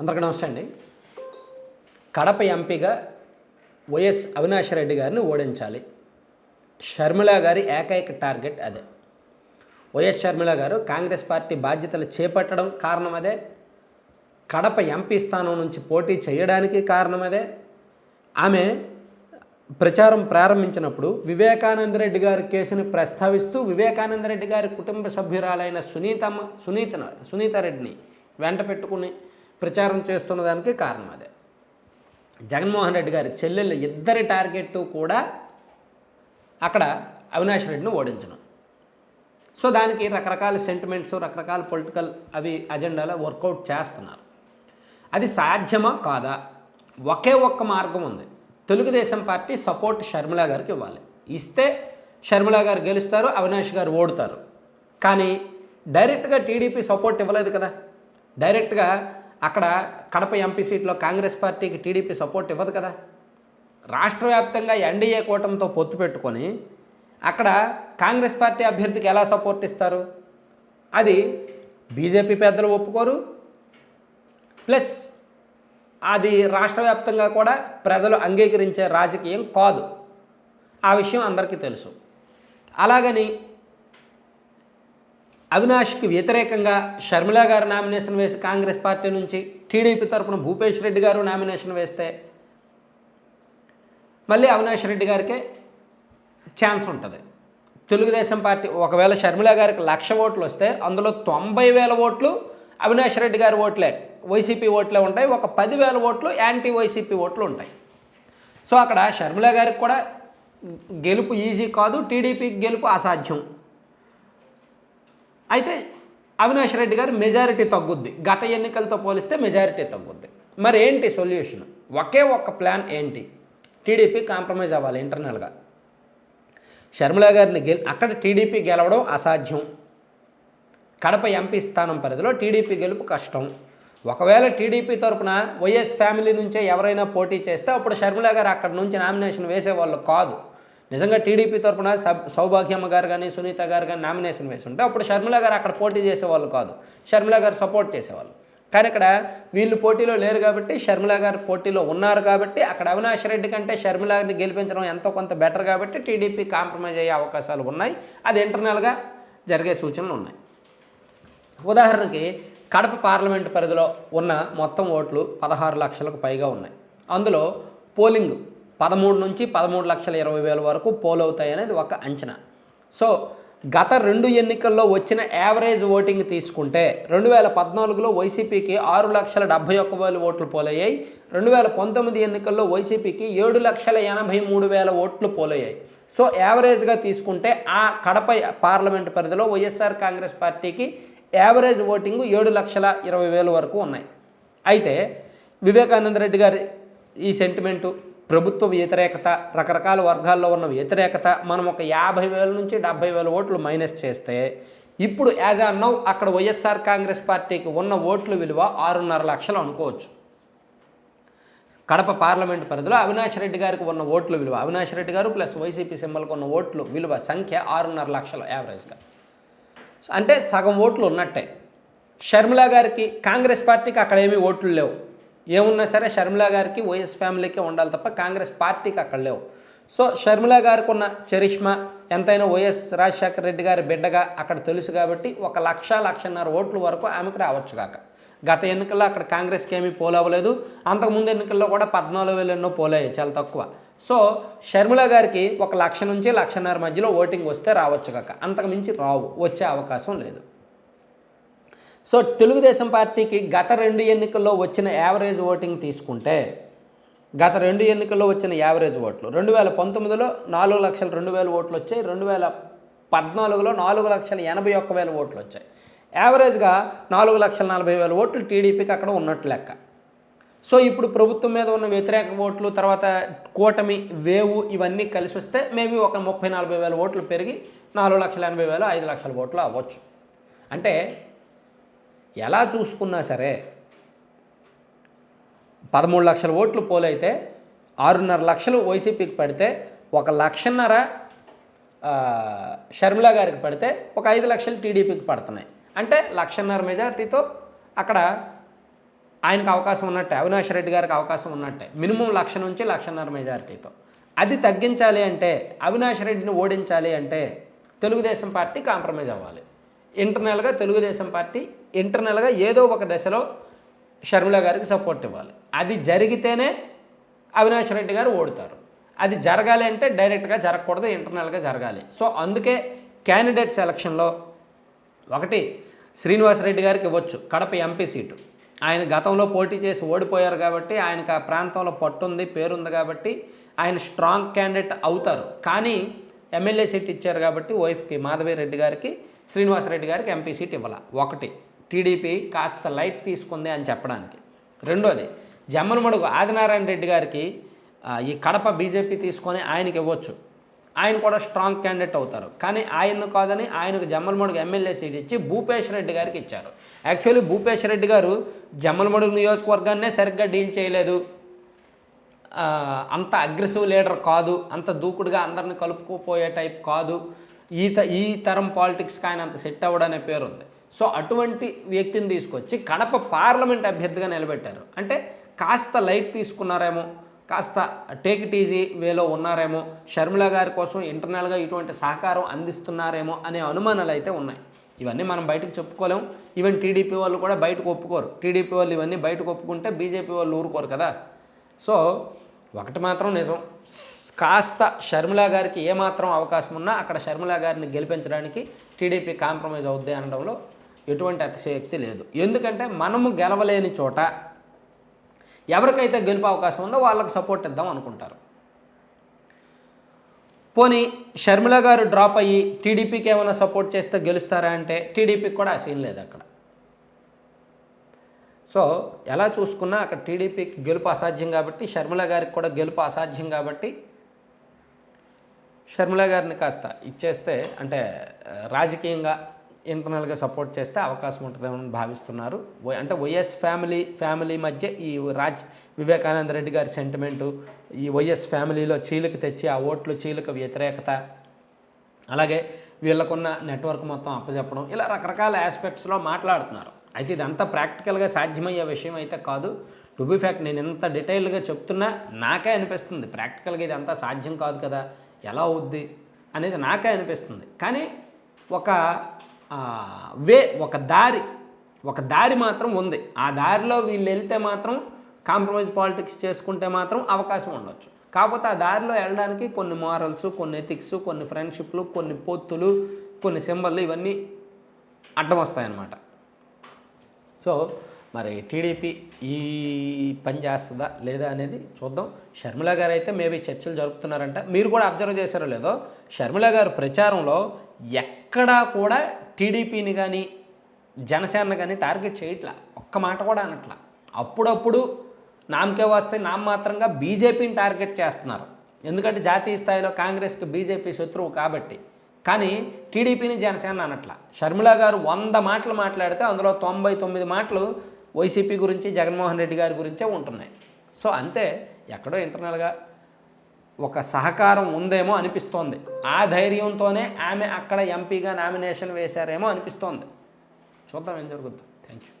అందరికీ నమస్తే అండి. కడప ఎంపీగా వైఎస్ అవినాష్ రెడ్డి గారిని ఓడించాలి. షర్మిల గారి ఏకైక టార్గెట్ అదే. వైఎస్ షర్మిల గారు కాంగ్రెస్ పార్టీ బాధ్యతలు చేపట్టడం కారణం అదే. కడప ఎంపీ స్థానం నుంచి పోటీ చేయడానికి కారణం అదే. ఆమె ప్రచారం ప్రారంభించినప్పుడు వివేకానంద రెడ్డి గారి కేసుని ప్రస్తావిస్తూ వివేకానంద రెడ్డి గారి కుటుంబ సభ్యురాలైన సునీతమ్మ సునీత సునీత రెడ్డిని వెంట పెట్టుకుని ప్రచారం చేస్తున్న దానికి కారణం అదే. జగన్మోహన్ రెడ్డి గారి చెల్లెళ్ళు ఇద్దరి టార్గెట్ కూడా అక్కడ అవినాష్ రెడ్డిని ఓడించడం. సో దానికి రకరకాల సెంటిమెంట్స్ రకరకాల పొలిటికల్ అవి అజెండాలో వర్కౌట్ చేస్తున్నారు. అది సాధ్యమా? కాదా? ఒకే ఒక్క మార్గం ఉంది. తెలుగుదేశం పార్టీ సపోర్ట్ షర్మిల గారికి ఇవ్వాలి. ఇస్తే షర్మిల గారు గెలుస్తారు అవినాష్ గారు ఓడుతారు. కానీ డైరెక్ట్గా టీడీపీ సపోర్ట్ ఇవ్వలేదు కదా. డైరెక్ట్గా అక్కడ కడప ఎంపీ సీట్లో కాంగ్రెస్ పార్టీకి టీడీపీ సపోర్ట్ ఇవ్వదు కదా. రాష్ట్ర వ్యాప్తంగా ఎన్డీఏ కూటమితో పొత్తు పెట్టుకొని అక్కడ కాంగ్రెస్ పార్టీ అభ్యర్థికి ఎలా సపోర్ట్ ఇస్తారు? అది బీజేపీ పెద్దలు ఒప్పుకోరు. ప్లస్ అది రాష్ట్ర వ్యాప్తంగా కూడా ప్రజలు అంగీకరించే రాజకీయం కాదు. ఆ విషయం అందరికీ తెలుసు. అలాగని అవినాష్కి వ్యతిరేకంగా షర్మిల గారు నామినేషన్ వేసి కాంగ్రెస్ పార్టీ నుంచి టీడీపీ తరపున భూపేష్ రెడ్డి గారు నామినేషన్ వేస్తే మళ్ళీ అవినాష్ రెడ్డి గారికే ఛాన్స్ ఉంటుంది. తెలుగుదేశం పార్టీ ఒకవేళ షర్మిల గారికి లక్ష ఓట్లు వస్తే అందులో తొంభై వేల ఓట్లు అవినాష్ రెడ్డి గారి ఓట్లే వైసీపీ ఓట్లే ఉంటాయి. ఒక పదివేల ఓట్లు యాంటీ వైసీపీ ఓట్లు ఉంటాయి. సో అక్కడ షర్మిల గారికి కూడా గెలుపు ఈజీ కాదు టీడీపీకి గెలుపు అసాధ్యం. అయితే అవినాష్ రెడ్డి గారు మెజారిటీ తగ్గుద్ది. గత ఎన్నికలతో పోలిస్తే మెజారిటీ తగ్గుద్ది. మరి ఏంటి సొల్యూషన్? ఒకే ఒక్క ప్లాన్ ఏంటి? టీడీపీ కాంప్రమైజ్ అవ్వాలి ఇంటర్నల్గా. షర్మిల గారిని గెలి అక్కడ టీడీపీ గెలవడం అసాధ్యం. కడప ఎంపీ స్థానం పరిధిలో టీడీపీ గెలుపు కష్టం. ఒకవేళ టీడీపీ తరపున వైఎస్ ఫ్యామిలీ నుంచే ఎవరైనా పోటీ చేస్తే అప్పుడు షర్మిల గారు అక్కడ నుంచి నామినేషన్ వేసేవాళ్ళు కాదు. నిజంగా టీడీపీ తరఫున సబ్ సౌభాగ్యమ్మ గారు కానీ సునీత గారు కానీ నామినేషన్ వేసి ఉంటే అప్పుడు షర్మిల గారు అక్కడ పోటీ చేసేవాళ్ళు కాదు. షర్మిల గారు సపోర్ట్ చేసేవాళ్ళు. కానీ ఇక్కడ వీళ్ళు పోటీలో లేరు కాబట్టి షర్మిల గారు పోటీలో ఉన్నారు కాబట్టి అక్కడ అవినాష్ రెడ్డి కంటే షర్మిల గారిని గెలిపించడం ఎంతో కొంత బెటర్ కాబట్టి టీడీపీ కాంప్రమైజ్ అయ్యే అవకాశాలు ఉన్నాయి. అది ఇంటర్నల్గా జరిగే సూచనలు ఉన్నాయి. ఉదాహరణకి కడప పార్లమెంటు పరిధిలో ఉన్న మొత్తం ఓట్లు పదహారు లక్షలకు పైగా ఉన్నాయి. అందులో పోలింగ్ పదమూడు నుంచి పదమూడు లక్షల ఇరవై వేల వరకు పోల్ అవుతాయి అనేది ఒక అంచనా. సో గత రెండు ఎన్నికల్లో వచ్చిన యావరేజ్ ఓటింగ్ తీసుకుంటే రెండు వేల పద్నాలుగులో వైసీపీకి ఆరు లక్షల డెబ్బై ఒక్క వేల ఓట్లు పోలయ్యాయి. రెండు వేల పంతొమ్మిది ఎన్నికల్లో వైసీపీకి ఏడు లక్షల ఎనభై మూడు వేల ఓట్లు పోలయ్యాయి. సో యావరేజ్గా తీసుకుంటే ఆ కడప పార్లమెంట్ పరిధిలో వైఎస్ఆర్ కాంగ్రెస్ పార్టీకి యావరేజ్ ఓటింగ్ ఏడు లక్షల ఇరవై వేల వరకు ఉన్నాయి. అయితే వివేకానంద రెడ్డి గారి ఈ సెంటిమెంటు ప్రభుత్వ వ్యతిరేకత రకరకాల వర్గాల్లో ఉన్న వ్యతిరేకత మనం ఒక యాభై వేల నుంచి డెబ్బై వేల ఓట్లు మైనస్ చేస్తే ఇప్పుడు యాజ్ ఆన్ నౌ అక్కడ వైఎస్ఆర్ కాంగ్రెస్ పార్టీకి ఉన్న ఓట్ల విలువ ఆరున్నర లక్షలు అనుకోవచ్చు. కడప పార్లమెంట్ పరిధిలో అవినాష్ రెడ్డి గారికి ఉన్న ఓట్ల విలువ అవినాష్ రెడ్డి గారు ప్లస్ వైసీపీ సింబల్కి ఉన్న ఓట్లు విలువ సంఖ్య ఆరున్నర లక్షలు యావరేజ్గా. అంటే సగం ఓట్లు ఉన్నట్టే. షర్మిల గారికి కాంగ్రెస్ పార్టీకి అక్కడ ఏమీ ఓట్లు లేవు. ఏమున్నా సరే షర్మిల గారికి వైఎస్ ఫ్యామిలీకే ఉండాలి తప్ప కాంగ్రెస్ పార్టీకి అక్కడ లేవు. సో షర్మిల గారికి ఉన్న చరిష్మా ఎంతైనా వైఎస్ రాజశేఖర రెడ్డి గారి బిడ్డగా అక్కడ తెలుసు కాబట్టి ఒక లక్ష లక్షన్నర ఓట్ల వరకు ఆమెకు రావచ్చు కాక. గత ఎన్నికల్లో అక్కడ కాంగ్రెస్కి ఏమీ పోలవ్వలేదు. అంతకుముందు ఎన్నికల్లో కూడా పద్నాలుగు వేలు ఎన్నో పోలయ్యాయి చాలా తక్కువ. సో షర్మిల గారికి ఒక లక్ష నుంచి లక్షన్నర మధ్యలో ఓటింగ్ వస్తే రావచ్చు కాక. అంతకు మించి రావు వచ్చే అవకాశం లేదు. సో తెలుగుదేశం పార్టీకి గత రెండు ఎన్నికల్లో వచ్చిన యావరేజ్ ఓటింగ్ తీసుకుంటే గత రెండు ఎన్నికల్లో వచ్చిన యావరేజ్ ఓట్లు రెండు వేల పంతొమ్మిదిలో నాలుగు లక్షల రెండు వేల ఓట్లు వచ్చాయి రెండు వేల పద్నాలుగులో నాలుగు లక్షల ఎనభై ఒక్క వేల ఓట్లు వచ్చాయి. యావరేజ్గా నాలుగు లక్షల నలభై వేల ఓట్లు టీడీపీకి అక్కడ ఉన్నట్టు లెక్క. సో ఇప్పుడు ప్రభుత్వం మీద ఉన్న వ్యతిరేక ఓట్లు తర్వాత కూటమి వేవు ఇవన్నీ కలిసి వస్తే మేబీ ఒక ముప్పై నలభై వేల ఓట్లు పెరిగి నాలుగు లక్షల ఎనభై వేలు ఐదు లక్షల ఓట్లు అవ్వచ్చు. అంటే ఎలా చూసుకున్నా సరే పదమూడు లక్షల ఓట్లు పోలైతే ఆరున్నర లక్షలు వైసీపీకి పడితే ఒక లక్షన్నర షర్మిలా షర్మిల గారికి పడితే ఒక ఐదు లక్షలు టీడీపీకి పడుతున్నాయి. అంటే లక్షన్నర మెజార్టీతో అక్కడ ఆయనకు అవకాశం ఉన్నట్టే అవినాష్ రెడ్డి గారికి అవకాశం ఉన్నట్టే మినిమం లక్ష నుంచి లక్షన్నర మెజారిటీతో. అది తగ్గించాలి అంటే అవినాష్ రెడ్డిని ఓడించాలి అంటే తెలుగుదేశం పార్టీ కాంప్రమైజ్ అవ్వాలి. ఇంటర్నల్గా తెలుగుదేశం పార్టీ ఇంటర్నల్గా ఏదో ఒక దశలో షర్మిల గారికి సపోర్ట్ ఇవ్వాలి. అది జరిగితేనే అవినాష్ రెడ్డి గారు ఓడుతారు. అది జరగాలి అంటే డైరెక్ట్గా జరగకూడదు ఇంటర్నల్గా జరగాలి. సో అందుకే క్యాండిడేట్ సెలక్షన్లో ఒకటి శ్రీనివాసరెడ్డి గారికి ఇవ్వచ్చు కడప ఎంపీ సీటు. ఆయన గతంలో పోటీ చేసి ఓడిపోయారు కాబట్టి ఆయనకు ఆ ప్రాంతంలో పట్టుంది పేరుంది కాబట్టి ఆయన స్ట్రాంగ్ క్యాండిడేట్ అవుతారు. కానీ ఎమ్మెల్యే సీట్ ఇచ్చారు కాబట్టి వైఫ్కి మాధవిరెడ్డి గారికి శ్రీనివాసరెడ్డి గారికి ఎంపీ సీట్ ఇవ్వాల. ఒకటి టీడీపీ కాస్త లైట్ తీసుకుంది అని చెప్పడానికి. రెండోది జమ్మలమడుగు ఆదినారాయణ రెడ్డి గారికి ఈ కడప బీజేపీ తీసుకొని ఆయనకి ఇవ్వచ్చు. ఆయన కూడా స్ట్రాంగ్ క్యాండిడేట్ అవుతారు. కానీ ఆయన్ను కాదని ఆయనకు జమ్మలమడుగు ఎమ్మెల్యే సీట్ ఇచ్చి భూపేష్ రెడ్డి గారికి ఇచ్చారు. యాక్చువల్లీ భూపేష్ రెడ్డి గారు జమ్మలమడుగు నియోజకవర్గాన్నే సరిగ్గా డీల్ చేయలేదు. అంత అగ్రెసివ్ లీడర్ కాదు అంత దూకుడుగా అందరిని కలుపుకుపోయే టైప్ కాదు. ఈ త ఈ తరం పాలిటిక్స్కి ఆయన అంత సెట్ అవ్వడనే పేరు ఉంది సో అటువంటి వ్యక్తిని తీసుకొచ్చి కడప పార్లమెంట్ అభ్యర్థిగా నిలబెట్టారు. అంటే కాస్త లైట్ తీసుకున్నారేమో కాస్త టేక్ ఇట్ ఈజీ వేలో ఉన్నారేమో షర్మిల గారి కోసం ఇంటర్నల్గా ఇటువంటి సహకారం అందిస్తున్నారేమో అనే అనుమానాలు అయితే ఉన్నాయి. ఇవన్నీ మనం బయటకు చెప్పుకోలేము ఈవెన్ టీడీపీ వాళ్ళు కూడా బయటకు ఒప్పుకోరు. టీడీపీ వాళ్ళు ఇవన్నీ బయటకు ఒప్పుకుంటే బీజేపీ వాళ్ళు ఊరుకోరు కదా. సో ఒకటి మాత్రం నిజం. కాస్త షర్మిలా గారికి ఏమాత్రం అవకాశం ఉన్నా అక్కడ షర్మిలా గారిని గెలిపించడానికి టీడీపీ కాంప్రమైజ్ అవుద్ది అనడంలో ఎటువంటి అతిశయోక్తి లేదు. ఎందుకంటే మనము గెలవలేని చోట ఎవరికైతే గెలుపు అవకాశం ఉందో వాళ్ళకి సపోర్ట్ ఇద్దాం అనుకుంటారు. పోనీ షర్మిల గారు డ్రాప్ అయ్యి టీడీపీకి ఏమైనా సపోర్ట్ చేస్తే గెలుస్తారా అంటే టీడీపీకి కూడా ఆ సీన్ లేదు అక్కడ. సో ఎలా చూసుకున్నా అక్కడ టీడీపీకి గెలుపు అసాధ్యం కాబట్టి షర్మిల గారికి కూడా గెలుపు అసాధ్యం కాబట్టి షర్మిల గారిని కాస్త ఇచ్చేస్తే అంటే రాజకీయంగా ఇంటర్నల్గా సపోర్ట్ చేస్తే అవకాశం ఉంటుందేమని భావిస్తున్నారు. అంటే వైఎస్ ఫ్యామిలీ ఫ్యామిలీ మధ్య ఈ రాజ్ వివేకానంద రెడ్డి గారి సెంటిమెంటు ఈ వైఎస్ ఫ్యామిలీలో చీలిక తెచ్చి ఆ ఓట్లు చీలిక వ్యతిరేకత అలాగే వీళ్ళకున్న నెట్వర్క్ మొత్తం అప్పచెప్పడం ఇలా రకరకాల ఆస్పెక్ట్స్లో మాట్లాడుతున్నారు. అయితే ఇదంతా ప్రాక్టికల్గా సాధ్యమయ్యే విషయం అయితే కాదు. టు బి ఫ్యాక్ట్ నేను ఇంత డీటెయిల్గా చెప్తున్నా నాకే అనిపిస్తుంది. ప్రాక్టికల్గా ఇదంతా సాధ్యం కాదు కదా. ఎలా అవుద్ది అనేది నాకే అనిపిస్తుంది. కానీ ఒక వే ఒక దారి ఒక దారి మాత్రం ఉంది. ఆ దారిలో వీళ్ళు వెళ్తే మాత్రం కాంప్రమైజ్ పాలిటిక్స్ చేసుకుంటే మాత్రం అవకాశం ఉండొచ్చు. కాకపోతే ఆ దారిలో వెళ్ళడానికి కొన్ని మారల్స్ కొన్ని ఎథిక్స్ కొన్ని ఫ్రెండ్షిప్లు కొన్ని పొత్తులు కొన్ని సింబల్లు ఇవన్నీ అడ్డం వస్తాయన్నమాట. సో మరి టీడీపీ ఈ పని చేస్తుందా లేదా అనేది చూద్దాం. షర్మిల గారు అయితే మేబీ చర్చలు జరుపుతున్నారంట. మీరు కూడా అబ్జర్వ్ చేశారో లేదో షర్మిల గారు ప్రచారంలో ఎక్కడా కూడా టీడీపీని కానీ జనసేన కానీ టార్గెట్ చేయట్లా. ఒక్క మాట కూడా అనట్లా. అప్పుడప్పుడు నామకే వస్తే నామమాత్రంగా బీజేపీని టార్గెట్ చేస్తున్నారు. ఎందుకంటే జాతీయ స్థాయిలో కాంగ్రెస్కి బీజేపీ శత్రువు కాబట్టి. కానీ టీడీపీని జనసేన అనట్ల. షర్మిల గారు వంద మాటలు మాట్లాడితే అందులో తొంభై తొమ్మిది మాటలు వైసీపీ గురించి జగన్మోహన్ రెడ్డి గారి గురించే ఉంటున్నాయి. సో అంతే ఎక్కడో ఇంటర్నల్గా ఒక సహకారం ఉందేమో అనిపిస్తోంది. ఆ ధైర్యంతోనే ఆమె అక్కడ ఎంపీగా నామినేషన్ వేశారేమో అనిపిస్తోంది. చూద్దాం ఏం జరుగుతుంది థ్యాంక్ యూ